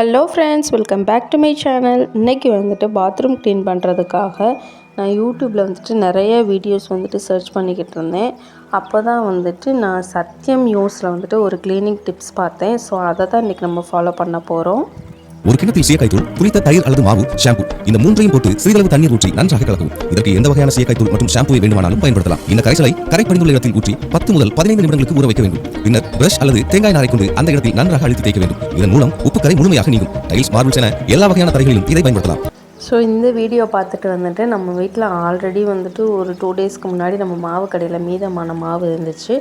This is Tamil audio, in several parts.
Hello friends welcome back to my channel இன்றைக்கி வந்துட்டு பாத்ரூம் க்ளீன் பண்ணுறதுக்காக நான் யூடியூப்பில் வந்துட்டு நிறைய வீடியோஸ் வந்துட்டு சர்ச் பண்ணிக்கிட்டு இருந்தேன். அப்போ தான் வந்துட்டு நான் சத்யம் நியூஸில் வந்துட்டு ஒரு க்ளீனிங் டிப்ஸ் பார்த்தேன். ஸோ அதை தான் இன்றைக்கி நம்ம ஃபாலோ பண்ண போகிறோம் ஒரு கிண்ணத்தில் சீயக்காய் தூள் புளித்த தயிர் அல்லது மாவு ஷாம்பு. இந்த மூன்றையும் போட்டு சிறிதளவு தண்ணீர் ஊற்றி நன்றாக கலக்கவும். இதற்கு எந்த வகையான சீயக்காய் தூள் மற்றும் ஷாம்புவை வேண்டுமானாலும் பயன்படுத்தலாம். இந்த கரைசலை கரைப்படிந்துள்ள இடத்தில் ஊற்றி பத்து முதல் பதினைந்து நிமிடங்களுக்கு ஊற வைக்க வேண்டும். பின்னர் பிரஷ் அல்லது தேங்காய் நாரை கொண்டு அந்த இடத்தில் நன்றாக அழுத்தி தேய்க்க வேண்டும். இதன் மூலம் உப்பு கரை முழுமையாக நீங்கும். டைல்ஸ் மார்பிள்ஸ் என எல்லா வகையான தரைகளிலும் இதை பயன்படுத்தலாம். ஸோ இந்த வீடியோ பார்த்துட்டு வந்துட்டு நம்ம வீட்டில் ஆல்ரெடி வந்துட்டு ஒரு டூ டேஸ்க்கு முன்னாடி நம்ம மாவு கடையில் மீதமான மாவு இருந்துச்சு.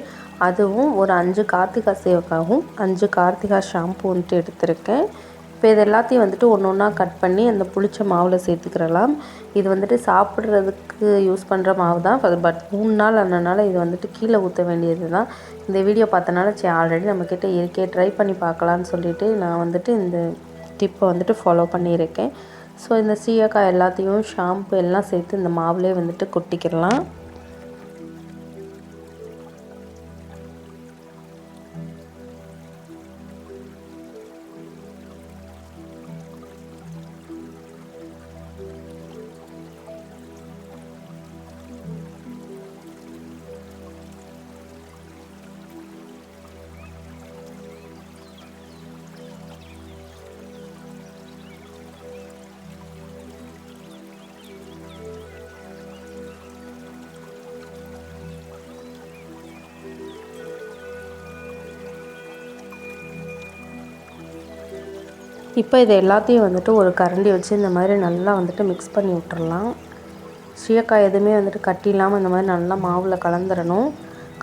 அதுவும் ஒரு அஞ்சு கார்த்திகா சேவக்காகவும் அஞ்சு கார்த்திகா ஷாம்பு வந்துட்டு எடுத்திருக்கேன். இப்போ இது எல்லாத்தையும் வந்துட்டு ஒன்று ஒன்றா கட் பண்ணி அந்த புளிச்ச மாவில் சேர்த்துக்கிறலாம். இது வந்துட்டு சாப்பிட்றதுக்கு யூஸ் பண்ணுற மாவு தான். பட் மூணு நாள் ஆனனால இது வந்துட்டு கீழே ஊற்ற வேண்டியது தான். இந்த வீடியோ பார்த்தனால சரி ஆல்ரெடி நம்மக்கிட்ட இருக்கே. ட்ரை பண்ணி பார்க்கலான்னு சொல்லிட்டு நான் வந்துட்டு இந்த டிப்பை வந்துட்டு ஃபாலோ பண்ணியிருக்கேன். ஸோ இந்த சீயக்காய் எல்லாத்தையும் ஷாம்பு எல்லாம் சேர்த்து இந்த மாவுலேயே வந்துட்டு கொட்டிக்கிடலாம் இப்போ இது எல்லாத்தையும் வந்துட்டு ஒரு கரண்டி வச்சு இந்த மாதிரி நல்லா வந்துட்டு மிக்ஸ் பண்ணி விட்டுறலாம். சீயக்காய் எதுவுமே வந்துட்டு கட்டி இல்லாமல் இந்த மாதிரி நல்லா மாவில் கலந்துடணும்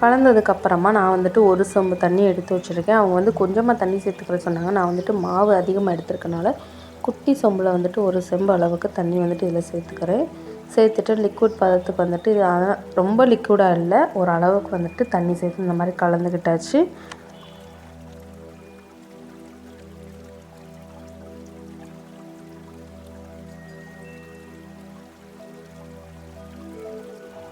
கலந்ததுக்கப்புறமா நான் வந்துட்டு ஒரு சொம்பு தண்ணி எடுத்து வச்சுருக்கேன். அவங்க வந்து கொஞ்சமாக தண்ணி சேர்த்துக்கிற சொன்னாங்க. நான் வந்துட்டு மாவு அதிகமாக எடுத்துருக்கனால குட்டி சொம்பில் வந்துட்டு ஒரு செம்பு அளவுக்கு தண்ணி வந்துட்டு இதில் சேர்த்துக்கிறேன். சேர்த்துட்டு லிக்விட் பதத்துக்கு வந்துட்டு இது ரொம்ப லிக்விடாக இல்லை ஒரு அளவுக்கு வந்துட்டு தண்ணி சேர்த்து இந்த மாதிரி கலந்துக்கிட்டாச்சு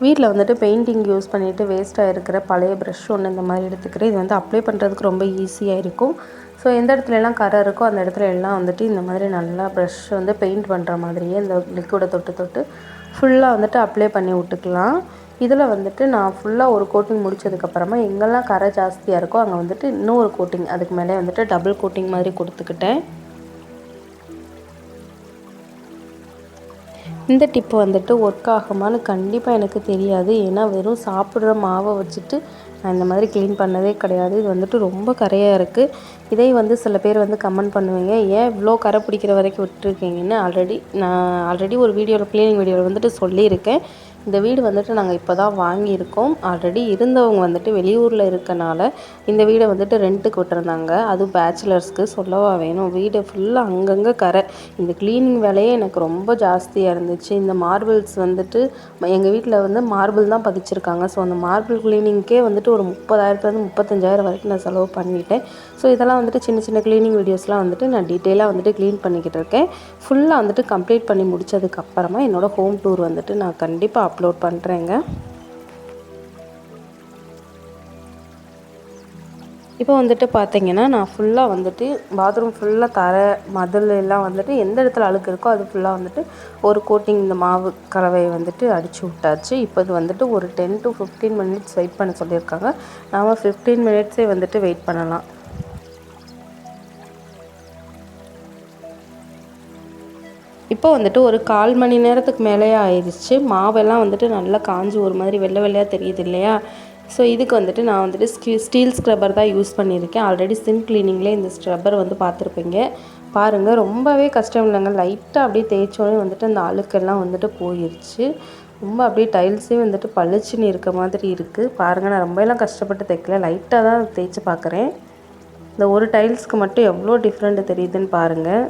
வீட்டில் வந்துட்டு பெயிண்டிங் யூஸ் பண்ணிவிட்டு வேஸ்ட்டாக இருக்கிற பழைய ப்ரஷ் ஒன்று இந்த மாதிரி எடுத்துக்கிறேன் இது வந்து அப்ளை பண்ணுறதுக்கு ரொம்ப ஈஸியாக இருக்கும். ஸோ எந்த இடத்துல எல்லாம் கரை இருக்கோ அந்த இடத்துல எல்லாம் வந்துட்டு இந்த மாதிரி நல்லா ப்ரஷ் வந்து பெயிண்ட் பண்ணுற மாதிரியே இந்த லிக்விடை தொட்டு தொட்டு ஃபுல்லாக வந்துட்டு அப்ளை பண்ணி விட்டுக்கலாம். இதில் வந்துட்டு நான் ஃபுல்லாக ஒரு கோட்டிங் முடிச்சதுக்கப்புறமா எங்கெல்லாம் கரை ஜாஸ்தியாக இருக்கோ அங்கே வந்துட்டு இன்னும் ஒரு கோட்டிங் அதுக்கு மேலே வந்துட்டு டபுள் கோட்டிங் மாதிரி கொடுத்துக்கிட்டேன். இந்த டிப்பு வந்துட்டு ஒர்க் ஆகுமான்னு கண்டிப்பாக எனக்கு தெரியாது. ஏன்னா வெறும் சாப்பிட்ற மாவை வச்சுட்டு நான் இந்த மாதிரி க்ளீன் பண்ணதே கிடையாது. இது வந்துட்டு ரொம்ப கரையாக இருக்குது இதை வந்து சில பேர் வந்து கமெண்ட் பண்ணுவீங்க. ஏன் இவ்வளோ கரை பிடிக்கிற வரைக்கும் விட்டுருக்கீங்கன்னு? ஆல்ரெடி நான் ஆல்ரெடி ஒரு வீடியோவில் க்ளீனிங் வீடியோவில் வந்துட்டு சொல்லியிருக்கேன். இந்த வீடு வந்துட்டு நாங்கள் இப்போ தான் வாங்கியிருக்கோம். ஆல்ரெடி இருந்தவங்க வந்துட்டு வெளியூரில் இருக்கனால இந்த வீடை வந்துட்டு ரெண்ட்டுக்கு விட்டுருந்தாங்க. அதுவும் பேச்சுலர்ஸ்க்கு சொல்லவா வேணும். வீடு ஃபுல்லாக அங்கங்கே கரை. இந்த க்ளீனிங் வேலையே எனக்கு ரொம்ப ஜாஸ்தியாக இருந்துச்சு. இந்த மார்பிள்ஸ் வந்துட்டு எங்கள் வீட்டில் வந்து மார்பிள் தான் பதிச்சிருக்காங்க. ஸோ அந்த மார்பிள் க்ளீனிங்க்கே வந்துட்டு ஒரு முப்பதாயிரத்துலேருந்து முப்பத்தஞ்சாயிரம் வரைக்கும் நான் செலவு பண்ணிட்டேன். ஸோ இதெல்லாம் வந்துட்டு சின்ன சின்ன க்ளீனிங் வீடியோஸ்லாம் வந்துட்டு நான் டீட்டெயிலாக வந்துட்டு க்ளீன் பண்ணிக்கிட்டு இருக்கேன். ஃபுல்லாக வந்துட்டு கம்ப்ளீட் பண்ணி முடிச்சதுக்கப்புறமா என்னோடய ஹோம் டூர் வந்துட்டு நான் கண்டிப்பாக அப்லோட் பண்ணுறேங்க இப்போ வந்துட்டு பார்த்தீங்கன்னா நான் ஃபுல்லாக வந்துட்டு பாத்ரூம் ஃபுல்லாக தர மதில் எல்லாம் வந்துட்டு எந்த இடத்துல அழுக்கு இருக்கோ அது ஃபுல்லாக வந்துட்டு ஒரு கோட்டிங் இந்த மாவு கலவையை வந்துட்டு அடித்து விட்டாச்சு. இப்போ இது வந்துட்டு ஒரு ten to fifteen minutes wait பண்ண சொல்லியிருக்காங்க. நாம் ஃபிஃப்டீன் மினிட்ஸே வந்துட்டு வெயிட் பண்ணலாம். இப்போ வந்துட்டு ஒரு கால் மணி நேரத்துக்கு மேலேயே ஆயிடுச்சு. மாவெல்லாம் வந்துட்டு நல்லா காஞ்சி ஒரு மாதிரி வெள்ளை வெள்ளையாக தெரியுது இல்லையா? ஸோ இதுக்கு வந்துட்டு நான் வந்துட்டு ஸ்கீ ஸ்டீல் ஸ்க்ரப்பர் தான் யூஸ் பண்ணியிருக்கேன். ஆல்ரெடி சிம் க்ளீனிங்லேயே இந்த ஸ்க்ரப்பர் வந்து பார்த்துருப்பீங்க. பாருங்கள் ரொம்பவே கஷ்டம் இல்லைங்க. லைட்டாக அப்படியே தேய்ச்சோடனே வந்துட்டு அந்த அழுக்கெல்லாம் வந்துட்டு போயிடுச்சு ரொம்ப அப்படியே டைல்ஸே வந்துட்டு பளிச்சுன்னு இருக்க மாதிரி இருக்குது பாருங்கள் நான் ரொம்பலாம் கஷ்டப்பட்டு தைக்கல லைட்டாக தான் தேய்ச்சி பார்க்குறேன். இந்த ஒரு டைல்ஸ்க்கு மட்டும் எவ்வளோ டிஃப்ரெண்ட் தெரியுதுன்னு பாருங்கள்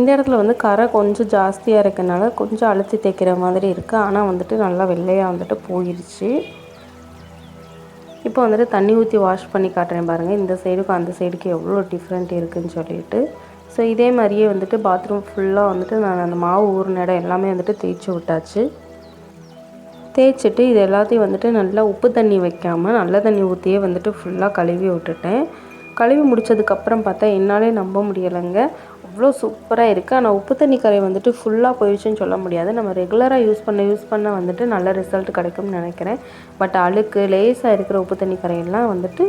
இந்த இடத்துல வந்து கரை கொஞ்சம் ஜாஸ்தியாக இருக்கனால கொஞ்சம் அழுத்தி தேய்க்கிற மாதிரி இருக்குது ஆனால் வந்துட்டு நல்லா வெள்ளையாக வந்துட்டு போயிடுச்சு இப்போ வந்துட்டு தண்ணி ஊற்றி வாஷ் பண்ணி காட்டுறேன் பாருங்கள் இந்த சைடுக்கும் அந்த சைடுக்கு எவ்வளோ டிஃப்ரெண்ட் இருக்குதுன்னு சொல்லிட்டு. ஸோ இதே மாதிரியே வந்துட்டு பாத்ரூம் ஃபுல்லாக வந்துட்டு நான் அந்த மாவு ஊறின இடம் எல்லாமே வந்துட்டு தேய்ச்சி விட்டாச்சு. தேய்ச்சிட்டு இது எல்லாத்தையும் வந்துட்டு நல்லா உப்பு தண்ணி வைக்காமல் நல்ல தண்ணி ஊற்றியே வந்துட்டு ஃபுல்லாக கழுவி விட்டுட்டேன். கழுவி முடிச்சதுக்கப்புறம் பார்த்தா என்னாலே நம்ப முடியலைங்க. அவ்வளோ சூப்பராக இருக்குது ஆனால் உப்பு தண்ணி கரை வந்துட்டு ஃபுல்லாக போயிடுச்சுன்னு சொல்ல முடியாது. நம்ம ரெகுலராக யூஸ் பண்ண யூஸ் பண்ண வந்துட்டு நல்ல ரிசல்ட் கிடைக்கும்னு நினைக்கிறேன். பட் அழுக்கு லேசாக இருக்கிற உப்பு தண்ணி கரையெல்லாம் வந்துட்டு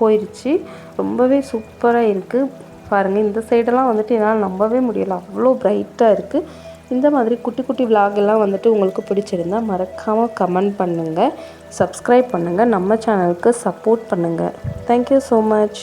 போயிடுச்சு ரொம்பவே சூப்பராக இருக்குது பாருங்கள் இந்த சைடெல்லாம் வந்துட்டு என்னால் நம்பவே முடியல. அவ்வளோ பிரைட்டாக இருக்குது இந்த மாதிரி குட்டி குட்டி vlog எல்லாம் வந்துட்டு உங்களுக்கு பிடிச்சிருந்தா மறக்காமல் கமெண்ட் பண்ணுங்கள் சப்ஸ்கிரைப் பண்ணுங்கள் நம்ம சேனலுக்கு சப்போர்ட் பண்ணுங்கள் தேங்க்யூ ஸோ மச்